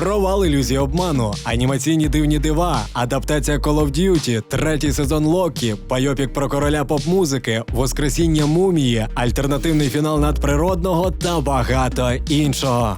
провал ілюзії обману, анімаційні дивні дива, адаптація Call of Duty, третій сезон Локі, пайопік про короля поп-музики, воскресіння мумії, альтернативний фінал надприродного та багато іншого.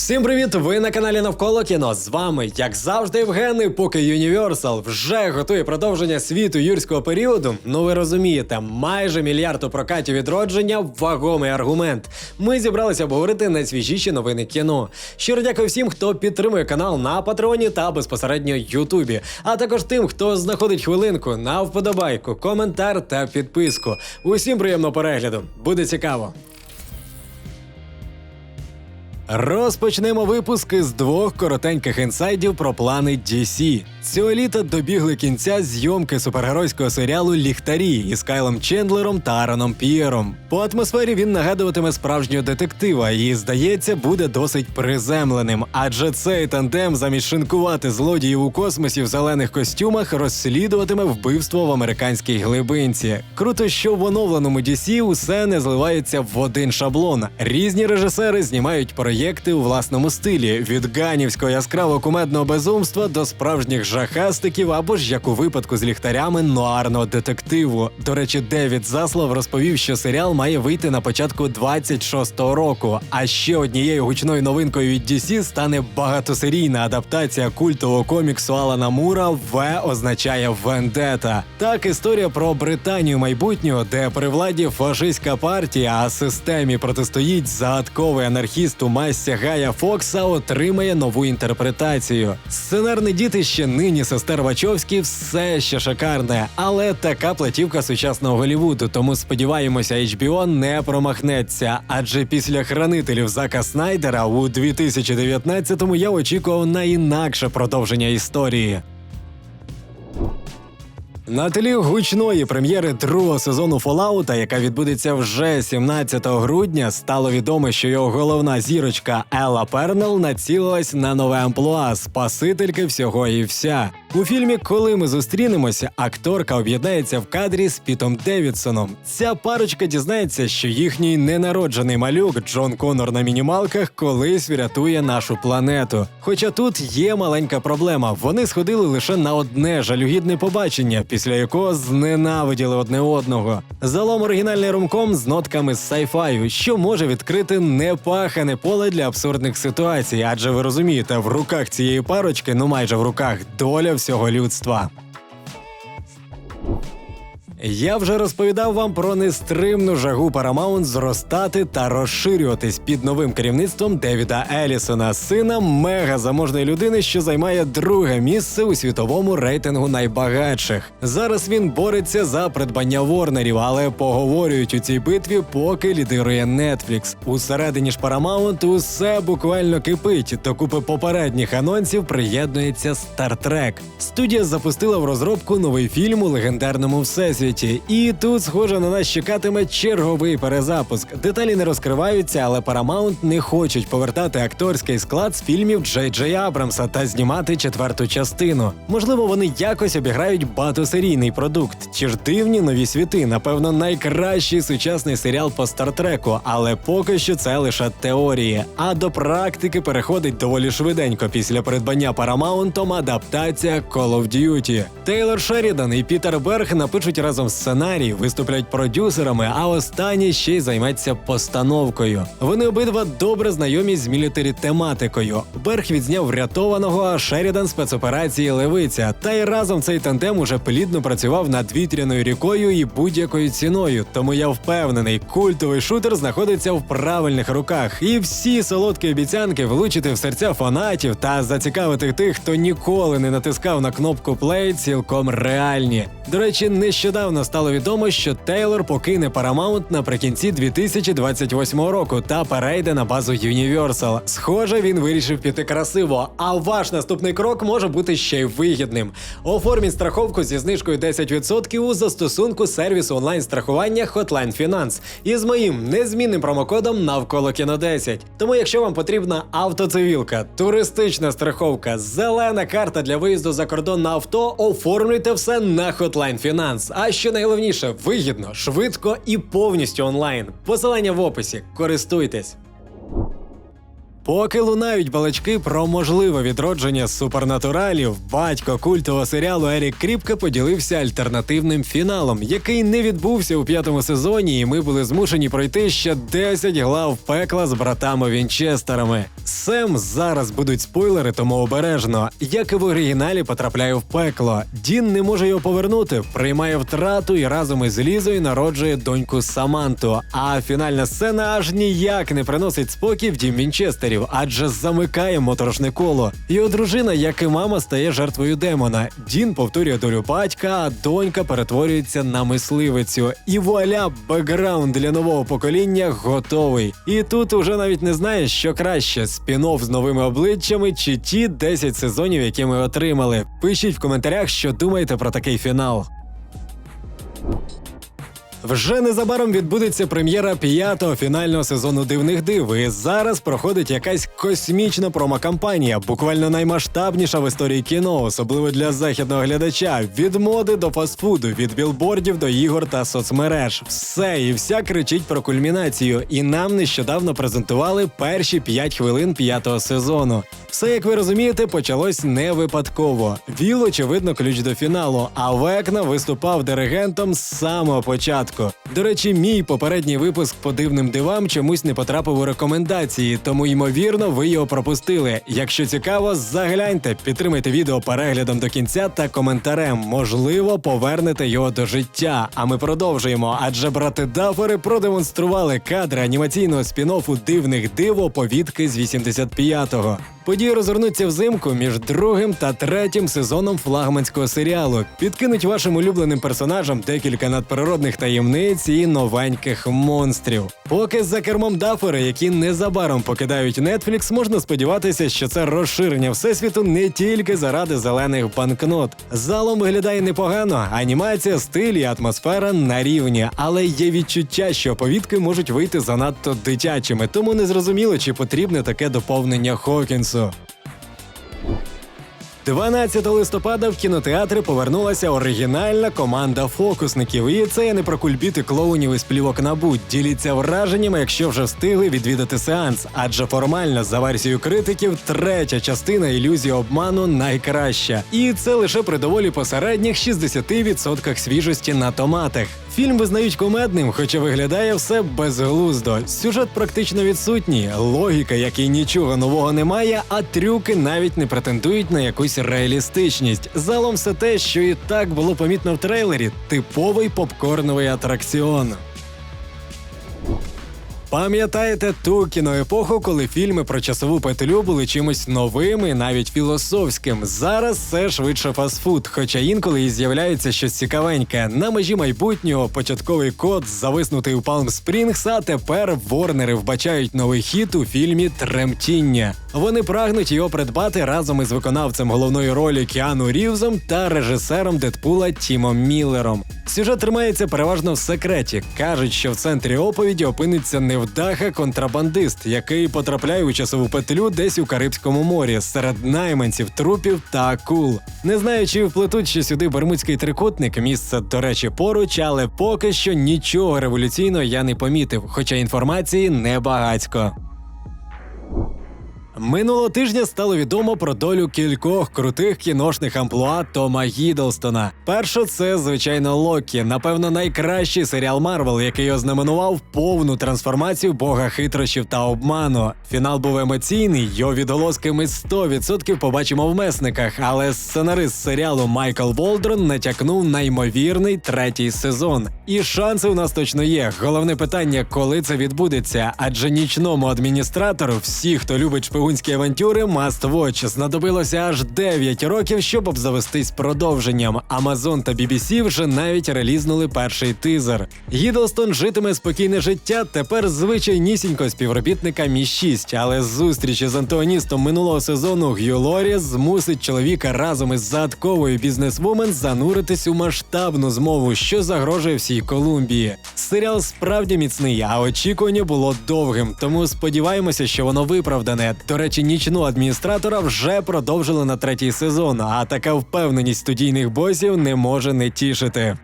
Всім привіт! Ви на каналі Навколо кіно. З вами, як завжди, Євген, і поки Universal вже готує продовження світу юрського періоду. Ну ви розумієте, майже мільярд у прокаті відродження вагомий аргумент. Ми зібралися обговорити найсвіжіші новини кіно. Щиро дякую всім, хто підтримує канал на Патреоні та безпосередньо Ютубі, а також тим, хто знаходить хвилинку на вподобайку, коментар та підписку. Усім приємного перегляду, буде цікаво. Розпочнемо випуски з двох коротеньких інсайдів про плани DC. Цього літа добігли кінця зйомки супергеройського серіалу Ліхтарі із Кайлом Чендлером та Аароном Пієром. По атмосфері він нагадуватиме справжнього детектива і, здається, буде досить приземленим, адже цей тандем замість шинкувати злодіїв у космосі в зелених костюмах розслідуватиме вбивство в американській глибинці. Круто, що в оновленому DC усе не зливається в один шаблон. Різні режисери знімають проєкти у власному стилі від ганівського яскраво кумедного безумства до справжніх жахастиків або ж як у випадку з ліхтарями нуарного детективу. До речі, Девід Заслав розповів, що серіал має вийти на початку 26-го року. А ще однією гучною новинкою від DC стане багатосерійна адаптація культового коміксу Алана Мура В означає Вендета. Так, історія про Британію майбутнього, де при владі фашистська партія, а системі протистоїть загадковий анархіст у Гая Фокса, отримає нову інтерпретацію. Сценарне дітище нині сестер Вачовські все ще шикарне, але така платівка сучасного Голівуду, тому сподіваємося, HBO не промахнеться. Адже після хранителів Зака Снайдера у 2019-му я очікував на інакше продовження історії. На тлі гучної прем'єри другого сезону Fallout, яка відбудеться вже 17 грудня, стало відомо, що його головна зірочка Елла Пернел націлилась на нове амплуа спасительки всього і вся. У фільмі Коли ми зустрінемося, акторка об'єднається в кадрі з Пітом Девідсоном. Ця парочка дізнається, що їхній ненароджений малюк Джон Конор на мінімалках колись врятує нашу планету. Хоча тут є маленька проблема: вони сходили лише на одне жалюгідне побачення, після якого зненавиділи одне одного. Залом оригінальний румком з нотками сайфаю, що може відкрити непахане поле для абсурдних ситуацій, адже ви розумієте, в руках цієї парочки, ну майже в руках, доля всього людства. Я вже розповідав вам про нестримну жагу Paramount зростати та розширюватись під новим керівництвом Девіда Елісона, сина мега заможної людини, що займає друге місце у світовому рейтингу найбагатших. Зараз він бореться за придбання Ворнерів, але поговорюють у цій битві, поки лідирує Netflix. Усередині ж Paramount усе буквально кипить. До купи попередніх анонсів приєднується Star Trek. Студія запустила в розробку новий фільм у легендарному всесвіті. І тут, схоже, на нас чекатиме черговий перезапуск. Деталі не розкриваються, але Paramount не хочуть повертати акторський склад з фільмів Джей Джей Абрамса та знімати четверту частину. Можливо, вони якось обіграють багатосерійний продукт. Чи ж дивні нові світи? Напевно, найкращий сучасний серіал по стартреку, але поки що це лише теорії. А до практики переходить доволі швиденько після придбання Paramount адаптація Call of Duty. Тейлор Шерідан і Пітер Берг напишуть разом сценарій, виступлять продюсерами, а останній ще й займеться постановкою. Вони обидва добре знайомі з мілітарі тематикою. Берг відзняв врятованого, а Шерідан спецоперації Левиця. Та й разом цей тандем уже плідно працював над вітряною рікою і будь-якою ціною. Тому я впевнений, культовий шутер знаходиться в правильних руках, і всі солодкі обіцянки влучити в серця фанатів та зацікавити тих, хто ніколи не натискав на кнопку плей, цілком реальні. До речі, нещодавно стало відомо, що Тейлор покине Paramount наприкінці 2028 року та перейде на базу Universal. Схоже, він вирішив піти красиво. А ваш наступний крок може бути ще й вигідним. Оформіть страховку зі знижкою 10% у застосунку сервісу онлайн страхування Hotline Finance із моїм незмінним промокодом навколо кіно 10. Тому, якщо вам потрібна автоцивілка, туристична страховка, зелена карта для виїзду за кордон на авто, оформлюйте все на Hotline Finance. А що найголовніше, вигідно, швидко і повністю онлайн. Посилання в описі. Користуйтесь. Поки лунають балачки про можливе відродження супернатуралів, батько культового серіалу Ерік Кріпка поділився альтернативним фіналом, який не відбувся у п'ятому сезоні, і ми були змушені пройти ще 10 глав пекла з братами Вінчестерами. Сем зараз будуть спойлери, тому обережно. Як і в оригіналі потрапляє в пекло. Дін не може його повернути, приймає втрату і разом із Лізою народжує доньку Саманту. А фінальна сцена аж ніяк не приносить спокій в дім Вінчестерів, адже замикає моторошне коло. Його дружина, як і мама, стає жертвою демона. Дін повторює долю батька, а донька перетворюється на мисливицю. І вуаля, бекграунд для нового покоління готовий. І тут уже навіть не знаєш, що краще: спін-офф з новими обличчями чи ті 10 сезонів, які ми отримали. Пишіть в коментарях, що думаєте про такий фінал. Вже незабаром відбудеться прем'єра п'ятого фінального сезону дивних див. І зараз проходить якась космічна промокампанія, буквально наймасштабніша в історії кіно, особливо для західного глядача. Від моди до фастфуду, від білбордів до ігор та соцмереж. Все і вся кричить про кульмінацію. І нам нещодавно презентували перші 5 хвилин п'ятого сезону. Все, як ви розумієте, почалось не випадково. Віл, очевидно, ключ до фіналу, а Векна виступав диригентом з самого початку. До речі, мій попередній випуск по дивним дивам чомусь не потрапив у рекомендації, тому ймовірно, ви його пропустили. Якщо цікаво, загляньте, підтримайте відео переглядом до кінця та коментарем. Можливо, повернете його до життя. А ми продовжуємо. Адже брати Дафери продемонстрували кадри анімаційного спін-оффу дивних диво повідки з 85-го. Події розгорнуться взимку між другим та третім сезоном флагманського серіалу. Підкинуть вашим улюбленим персонажам декілька надприродних таємниць і новеньких монстрів. Поки за кермом дафери, які незабаром покидають Netflix, можна сподіватися, що це розширення всесвіту не тільки заради зелених банкнот. Залом виглядає непогано, анімація, стиль і атмосфера на рівні, але є відчуття, що повідки можуть вийти занадто дитячими, тому не зрозуміло, чи потрібне таке доповнення Хокінсу. 12 листопада в кінотеатри повернулася оригінальна команда фокусників. І це я не про кульбіти клоунів із плівок набу. Діліться враженнями, якщо вже встигли відвідати сеанс. Адже формально, за версією критиків, третя частина ілюзії обману найкраща. І це лише при доволі посередніх 60% свіжості на томатах. Фільм визнають комедним, хоча виглядає все безглуздо. Сюжет практично відсутній, логіка, якій нічого нового немає, а трюки навіть не претендують на якусь реалістичність. Залом все те, що і так було помітно в трейлері, типовий попкорновий атракціон. Пам'ятаєте ту кіноепоху, коли фільми про часову петлю були чимось новим і навіть філософським. Зараз це швидше фастфуд, хоча інколи і з'являється щось цікавеньке. На межі майбутнього початковий код зависнутий у Палм Спрінгс, а тепер ворнери вбачають новий хіт у фільмі Тремтіння. Вони прагнуть його придбати разом із виконавцем головної ролі Кіану Рівзом та режисером Дедпула Тімом Міллером. Сюжет тримається переважно в секреті. кажуть, що в центрі оповіді опиниться невдаха контрабандист, який потрапляє у часову петлю десь у Карибському морі серед найманців, трупів та акул. Не знаю, чи вплетуть ще сюди Бермудський трикутник, місце, до речі, поруч, але поки що нічого революційного я не помітив, хоча інформації небагацько. Минулого тижня стало відомо про долю кількох крутих кіношних амплуа Тома Гідлстона. Перше, це звичайно Локі, напевно, найкращий серіал Марвел, який ознаменував повну трансформацію бога хитрощів та обману. Фінал був емоційний, його відголоски ми 100% побачимо в месниках, але сценарист серіалу Майкл Волдрон натякнув на ймовірний третій сезон. І шанси у нас точно є. Головне питання, коли це відбудеться, адже нічному адміністратору, всі, хто любить шпигунські авантюри, Must Watch знадобилося аж 9 років, щоб обзавестись продовженням. Amazon та BBC вже навіть релізнули перший тизер. Гідлстон житиме спокійне життя. Тепер звичайнісінько співробітника Мі 6 але зустрічі з антагоністом минулого сезону Гью Лорі змусить чоловіка разом із загадковою бізнесвумен зануритись у масштабну змову, що загрожує всій Колумбії. Серіал справді міцний, а очікування було довгим, тому сподіваємося, що воно виправдане. До речі, нічну адміністратора вже продовжили на третій сезон, а така впевненість студійних босів не може не тішити.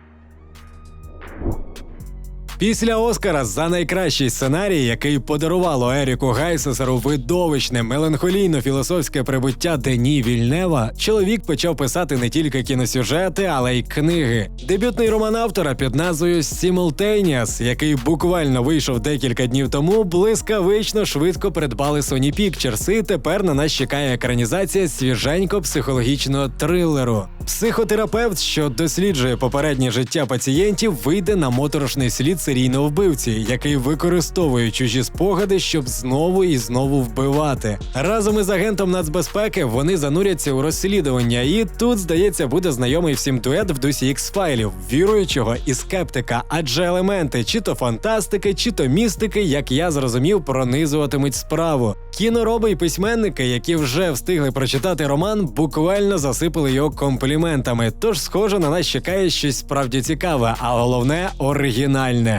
Після Оскара за найкращий сценарій, який подарувало Еріку Гайсесеру видовищне меланхолійно-філософське прибуття Дені Вільнева, чоловік почав писати не тільки кіносюжети, але й книги. Дебютний роман автора під назвою Simultaneous, який буквально вийшов декілька днів тому, блискавично швидко придбали Sony Pictures, і тепер на нас чекає екранізація свіженько психологічного трилеру. Психотерапевт, що досліджує попереднє життя пацієнтів, вийде на моторошний слід серійного вбивці, який використовує чужі спогади, щоб знову і знову вбивати. Разом із агентом нацбезпеки вони зануряться у розслідування, і тут, здається, буде знайомий всім дует в дусі x файлів віруючого і скептика, адже елементи чи то фантастики, чи то містики, як я зрозумів, пронизуватимуть справу. Кінороби й письменники, які вже встигли прочитати роман, буквально засипали його компліментами. Тож, схоже, на нас чекає щось справді цікаве, а головне оригінальне.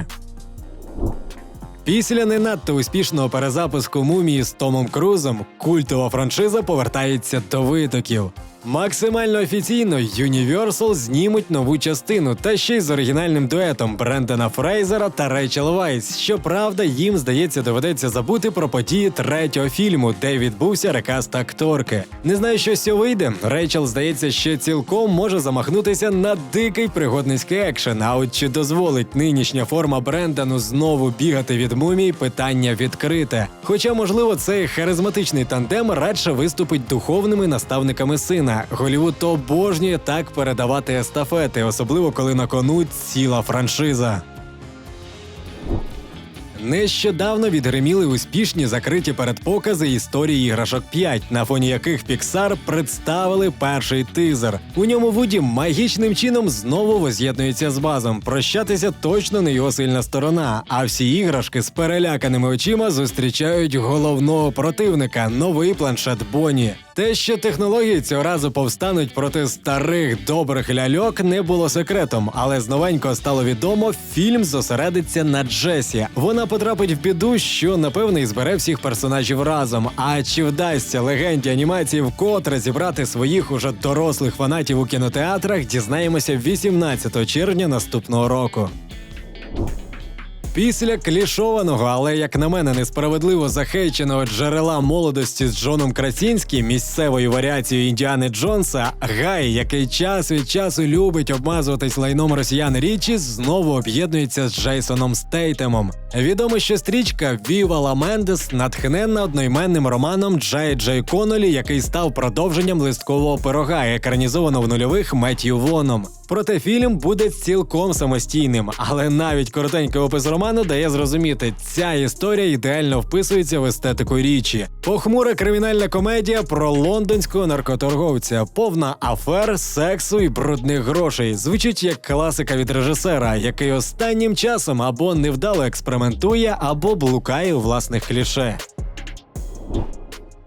Після не надто успішного перезапуску мумії з Томом Крузом культова франшиза повертається до витоків. Максимально офіційно Universal знімуть нову частину, та ще й з оригінальним дуетом Брендана Фрейзера та Рейчел Вайс. Щоправда, їм здається, доведеться забути про події третього фільму, де відбувся рекаст акторки. Не знаю, що з вийде. Рейчел, здається, ще цілком може замахнутися на дикий пригодницький екшен. А от чи дозволить нинішня форма Брендану знову бігати від мумій, питання відкрите. Хоча, можливо, цей харизматичний тандем радше виступить духовними наставниками сина. Голівуд обожнює так передавати естафети, особливо коли на кону ціла франшиза. Нещодавно відгриміли успішні закриті передпокази історії іграшок 5, на фоні яких Pixar представили перший тизер. У ньому Вуді магічним чином знову воз'єднується з базом. Прощатися точно не його сильна сторона. А всі іграшки з переляканими очима зустрічають головного противника новий планшет Боні. Те, що технології цього разу повстануть проти старих добрих ляльок, не було секретом, але з новенького стало відомо, фільм зосередиться на Джесі. Вона потрапить в біду, що напевне і збере всіх персонажів разом. А чи вдасться легенді анімації вкотре зібрати своїх уже дорослих фанатів у кінотеатрах, дізнаємося 18 червня наступного року. Після клішованого, але як на мене, несправедливо захейченого джерела молодості з Джоном Красінським, місцевою варіацією Індіани Джонса, Гай, який час від часу любить обмазуватись лайном росіян Річі, знову об'єднується з Джейсоном Стейтемом. Відомо, що стрічка Віва Ла Мендес натхненна одноіменним романом Джей Джей Конолі, який став продовженням листкового пирога, екранізовано в нульових Меттью Воном. Проте фільм буде цілком самостійним, але навіть коротенький опис роману дає зрозуміти, ця історія ідеально вписується в естетику річі. Похмура кримінальна комедія про лондонського наркоторговця, повна афер, сексу і брудних грошей. Звучить як класика від режисера, який останнім часом або невдало експериментує, або блукає у власних кліше.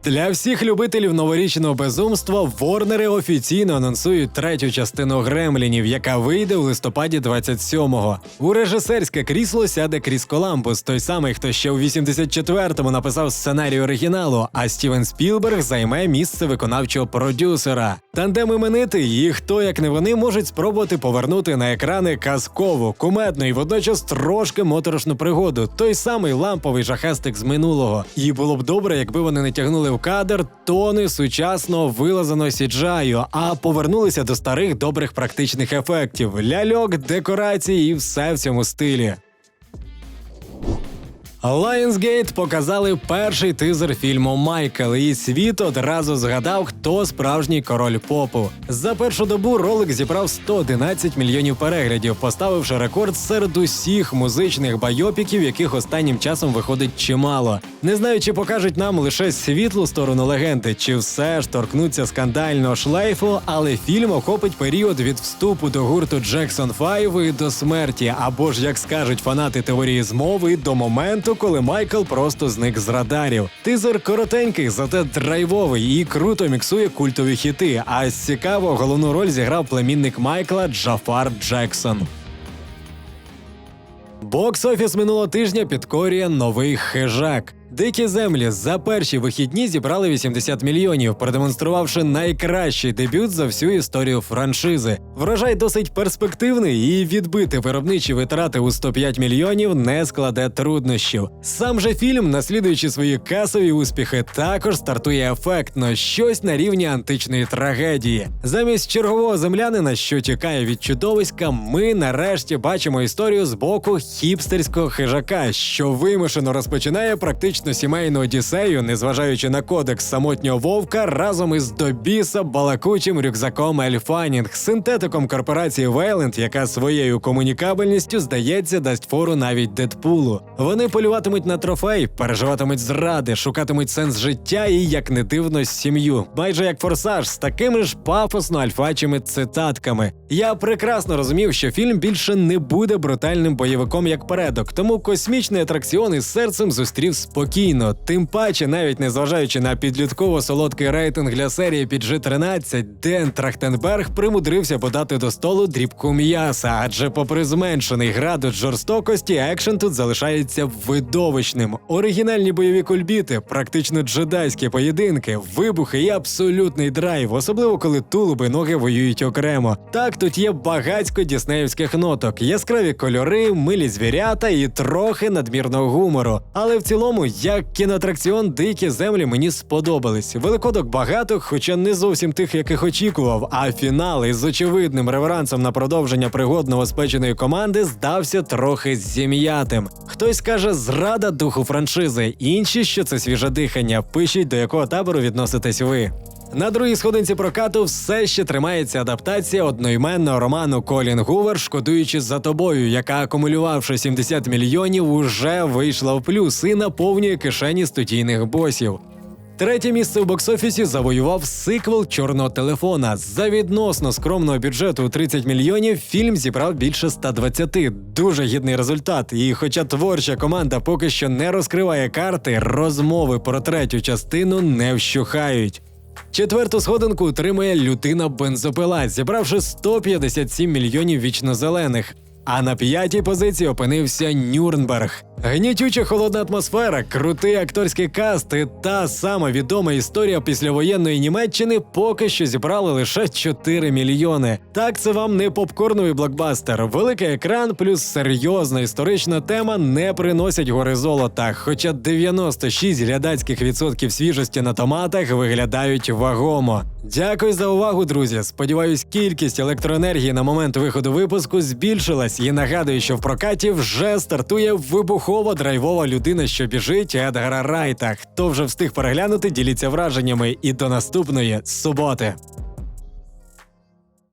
Для всіх любителів новорічного безумства Ворнери офіційно анонсують третю частину Гремлінів, яка вийде у листопаді 27-го. У режисерське крісло сяде Кріс Коламбус, той самий, хто ще у 84-му написав сценарій оригіналу, а Стівен Спілберг займе місце виконавчого продюсера. Тандем іменитий, і хто як не вони можуть спробувати повернути на екрани казкову, кумедну і водночас трошки моторошну пригоду. Той самий ламповий жахестик з минулого. І було б добре, якби вони не тягнули в кадр тони сучасного вилазаного сіджаю, а повернулися до старих добрих практичних ефектів, ляльок, декорацій і все в цьому стилі. Lionsgate показали перший тизер фільму Майкл, і світ одразу згадав, хто справжній король попу. За першу добу ролик зібрав 111 мільйонів переглядів, поставивши рекорд серед усіх музичних байопіків, яких останнім часом виходить чимало. Не знаю, чи покажуть нам лише світлу сторону легенди, чи все ж торкнуться скандального шлейфу, але фільм охопить період від вступу до гурту Jackson 5 і до смерті, або ж як скажуть фанати теорії змови, до моменту, коли Майкл просто зник з радарів. Тизер коротенький, зате драйвовий і круто міксує культові хіти. А цікаво головну роль зіграв племінник Майкла Джафар Джексон. Бокс-офіс минулого тижня підкорює новий хижак. Дикі землі за перші вихідні зібрали 80 мільйонів, продемонструвавши найкращий дебют за всю історію франшизи. Врожай досить перспективний і відбити виробничі витрати у 105 мільйонів не складе труднощів. Сам же фільм, наслідуючи свої касові успіхи, також стартує ефектно, щось на рівні античної трагедії. Замість чергового землянина, що тікає від чудовиська, ми нарешті бачимо історію з боку хіпстерського хижака, що вимушено розпочинає практично сімейну одіссею, незважаючи на кодекс самотнього вовка, разом із до біса балакучим рюкзаком Ельфанінг, синтетиком корпорації Вейленд, яка своєю комунікабельністю здається дасть фору навіть Дедпулу. Вони полюватимуть на трофей, переживатимуть зради, шукатимуть сенс життя і, як не дивно, сім'ю. Майже як форсаж з такими ж пафосно альфачими цитатками. Я прекрасно розумів, що фільм більше не буде брутальним бойовиком як передок, тому космічний атракціон із серцем зустрів спокійно. Тим паче, навіть незважаючи на підлітково солодкий рейтинг для серії PG-13, Ден Трахтенберг примудрився подати до столу дрібку м'яса, адже, попри зменшений градус жорстокості, екшен тут залишається видовищним. Оригінальні бойові кульбіти, практично джедайські поєдинки, вибухи і абсолютний драйв, особливо коли тулуби ноги воюють окремо. Так тут є багацько діснеївських ноток, яскраві кольори, милі звірята і трохи надмірного гумору. Але в цілому, як кіноатракціон, дикі землі мені сподобались. Великодок багато, хоча не зовсім тих, яких очікував. А фінал із очевидним реверансом на продовження пригод новоспеченої команди здався трохи зім'ятим. Хтось каже зрада духу франшизи, інші, що це свіже дихання. Пишіть до якого табору відноситесь ви. На другій сходинці прокату все ще тримається адаптація одноіменного роману Колін Гувер, шкодуючи за тобою, яка, акумулювавши 70 мільйонів, уже вийшла в плюс і наповнює кишені студійних босів. Третє місце в боксофісі завоював сиквел чорного телефона. За відносно скромного бюджету у 30 мільйонів фільм зібрав більше 120. Дуже гідний результат. І хоча творча команда поки що не розкриває карти, розмови про третю частину не вщухають. Четверту сходинку отримує людина бензопила, зібравши 157 мільйонів вічнозелених. А на п'ятій позиції опинився Нюрнберг. Гнітюча холодна атмосфера, крутий акторський каст і та сама відома історія післявоєнної Німеччини поки що зібрали лише 4 мільйони. Так це вам не попкорновий блокбастер. Великий екран плюс серйозна історична тема не приносять гори золота. Хоча 96 глядацьких відсотків свіжості на томатах виглядають вагомо. Дякую за увагу, друзі. Сподіваюсь, кількість електроенергії на момент виходу випуску збільшилась і нагадую, що в прокаті вже стартує вибухова драйвова людина, що біжить Едгара Райта. Хто вже встиг переглянути, діліться враженнями і до наступної суботи.